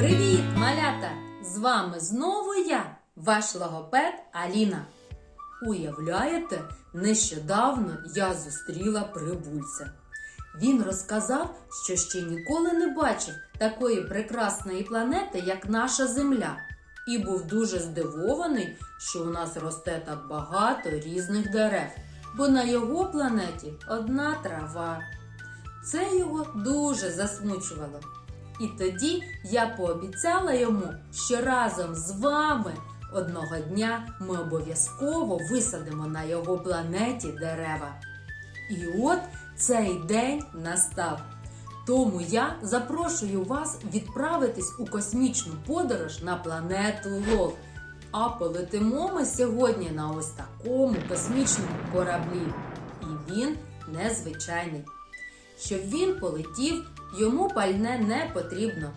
Привіт, малята! З вами знову я, ваш логопед Аліна. Уявляєте, нещодавно я зустріла прибульця. Він розказав, що ще ніколи не бачив такої прекрасної планети, як наша Земля, і був дуже здивований, що у нас росте так багато різних дерев, бо на його планеті одна трава. Це його дуже засмучувало. І тоді я пообіцяла йому, що разом з вами одного дня ми обов'язково висадимо на його планеті дерева. І от цей день настав. Тому я запрошую вас відправитись у космічну подорож на планету Лов. А полетимо ми сьогодні на ось такому космічному кораблі. І він незвичайний. Щоб він полетів, йому пальне не потрібно.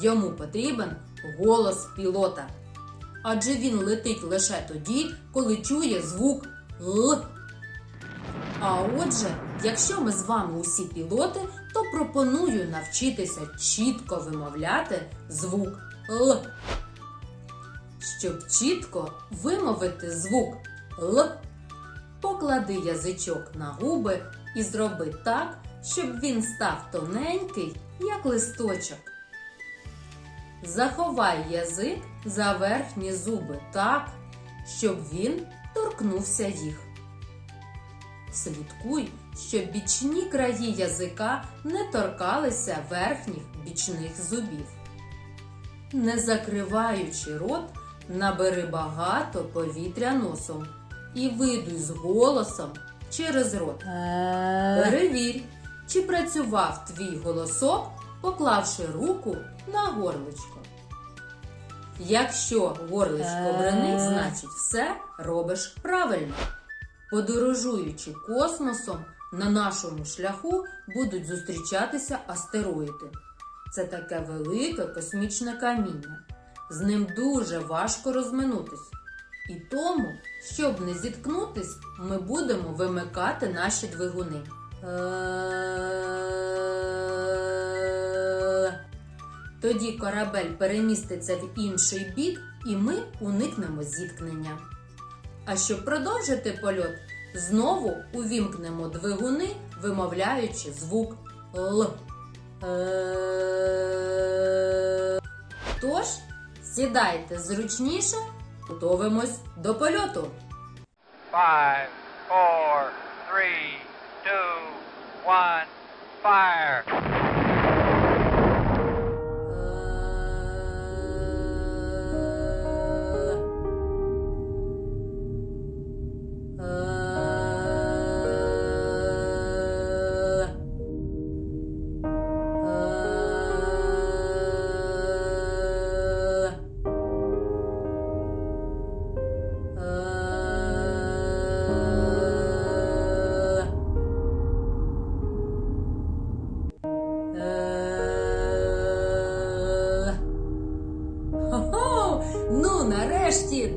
Йому потрібен голос пілота. Адже він летить лише тоді, коли чує звук Л. А отже, якщо ми з вами усі пілоти, то пропоную навчитися чітко вимовляти звук Л. Щоб чітко вимовити звук Л, поклади язичок на губи і зроби так, щоб він став тоненький, як листочок. Заховай язик за верхні зуби так, щоб він торкнувся їх. Слідкуй, щоб бічні краї язика не торкалися верхніх бічних зубів. Не закриваючи рот, набери багато повітря носом і видуй з голосом через рот. Перевір, чи працював твій голосок, поклавши руку на горличко. Якщо горличко бренить, значить все робиш правильно. Подорожуючи космосом, на нашому шляху будуть зустрічатися астероїди. Це таке велике космічне каміння. З ним дуже важко розминутись. І тому, щоб не зіткнутись, ми будемо вимикати наші двигуни. Тоді корабель переміститься в інший бік, і ми уникнемо зіткнення. А щоб продовжити польот, знову увімкнемо двигуни, вимовляючи звук Л. Тож, сідайте зручніше, готовимось до польоту. Five, four, three, two, one, fire!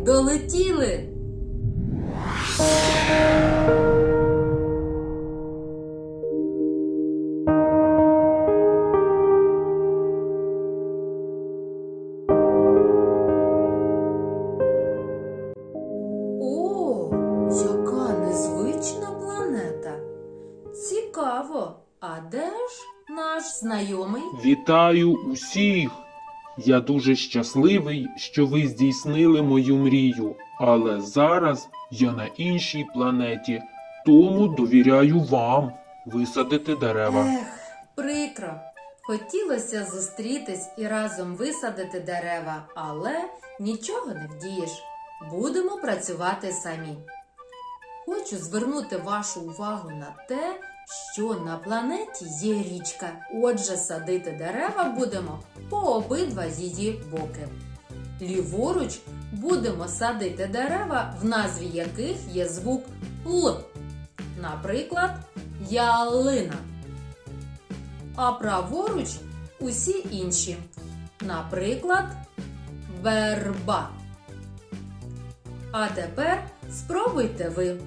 Долетіли. О, яка незвична планета. Цікаво. А де ж наш знайомий? Вітаю усіх! Я дуже щасливий, що ви здійснили мою мрію, але зараз я на іншій планеті, тому довіряю вам висадити дерева. Ех, прикро. Хотілося зустрітись і разом висадити дерева, але нічого не вдієш. Будемо працювати самі. Хочу звернути вашу увагу на те, що на планеті є річка. Отже, садити дерева будемо по обидва її боки. Ліворуч будемо садити дерева, в назві яких є звук Л. Наприклад, ялина. А праворуч усі інші. Наприклад, верба. А тепер спробуйте ви.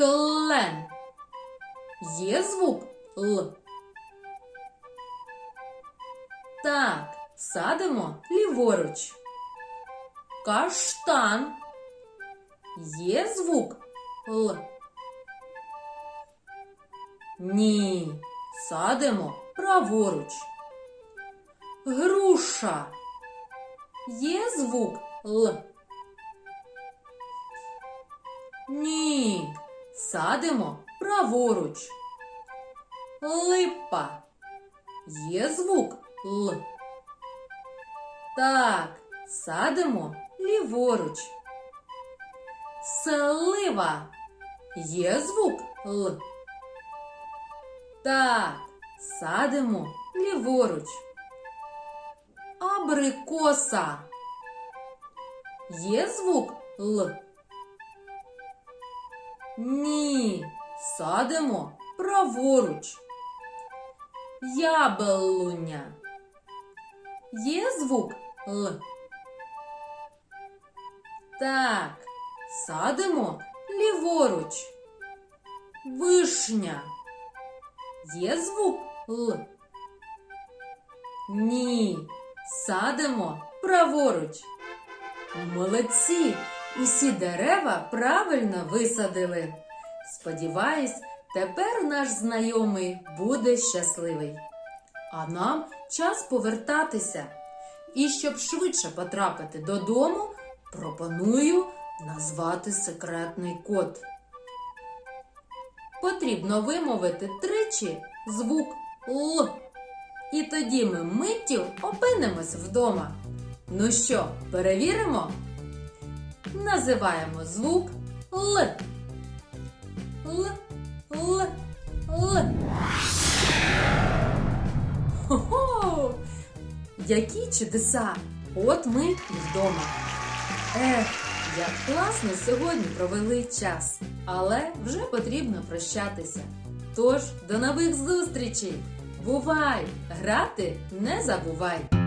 Клен. Є звук Л. Так, садимо ліворуч. Каштан. Є звук Л. Ні. Садимо праворуч. Груша. Є звук Л. Ні. Садимо праворуч. Липа. Є звук Л. Так, садимо ліворуч. Слива. Є звук Л. Так, садимо ліворуч. Абрикоса. Є звук Л. Ні. Садимо праворуч. Яблуня. Є звук Л. Так, садимо ліворуч. Вишня. Є звук Л. Ні. Садимо праворуч. Молодці! Усі дерева правильно висадили. Сподіваюсь, тепер наш знайомий буде щасливий. А нам час повертатися. І щоб швидше потрапити додому, пропоную назвати секретний код. Потрібно вимовити тричі звук Л. І тоді ми миттю опинимось вдома. Ну що, перевіримо? Називаємо звук Л. Л. Л. Л. Хо-хо! Які чудеса! От ми і вдома. Ех, як класно сьогодні провели час, але вже потрібно прощатися. Тож, до нових зустрічей! Бувай! Грати не забувай!